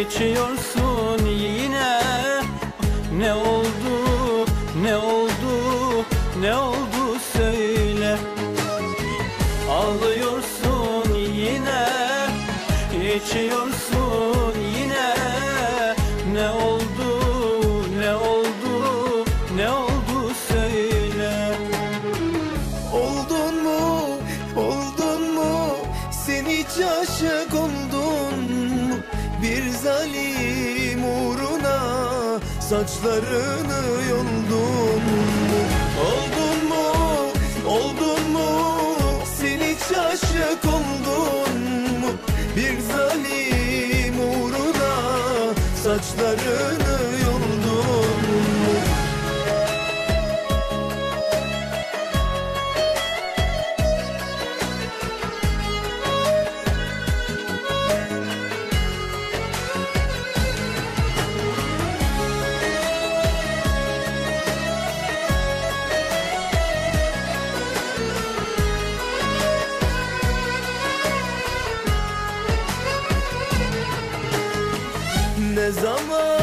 İçiyorsun yine Ne oldu ne oldu ne oldu söyle Ağlıyorsun yine içiyorsun yine Ne oldu ne oldu ne oldu söyle Oldun mu, oldun mu? Sen hiç aşık? Bir zalim uğruna saçlarını yoldun? Oldun mu, oldun mu? Sen hiç aşık oldun mu? Bir zalim uğruna saçlarını Zaman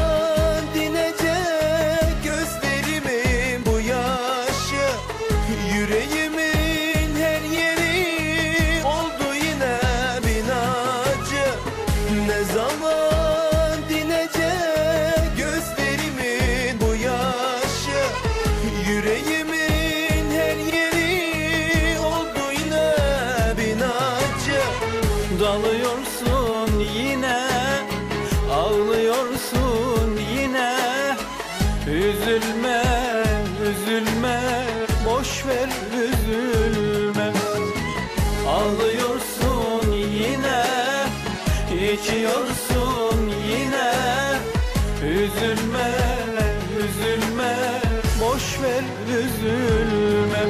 Ağlıyorsun yine Üzülme, üzülme Boş ver üzülme Ağlıyorsun yine içiyorsun yine Üzülme, üzülme Boş ver üzülme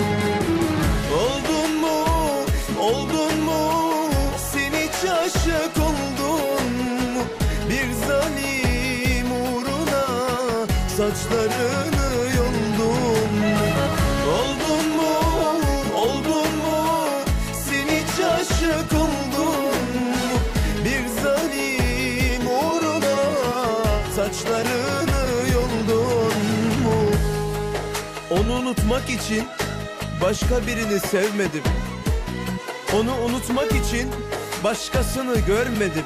Oldun mu, oldun mu? Sen hiç aşık oldun mu? Bir zalim saçlarını yoldun mu? Oldun mu, oldun mu? Sen hiç aşık? Bir zalim uğruna saçlarını yoldun mu? Onu unutmak için başka birini sevmedim. Onu unutmak için başkasını görmedim.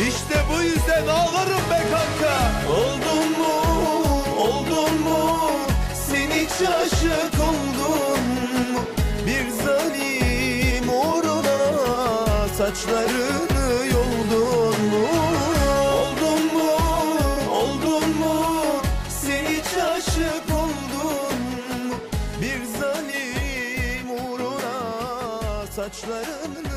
İşte bu yüzden ağlarım be kanka. Oldun mu? Oldun mu? Sen hiç aşık oldun mu? Bir zalim uğruna Saçlarını yoldun mu? Oldun mu? Oldun mu? Sen hiç oldun Bir zalim uğruna Saçlarını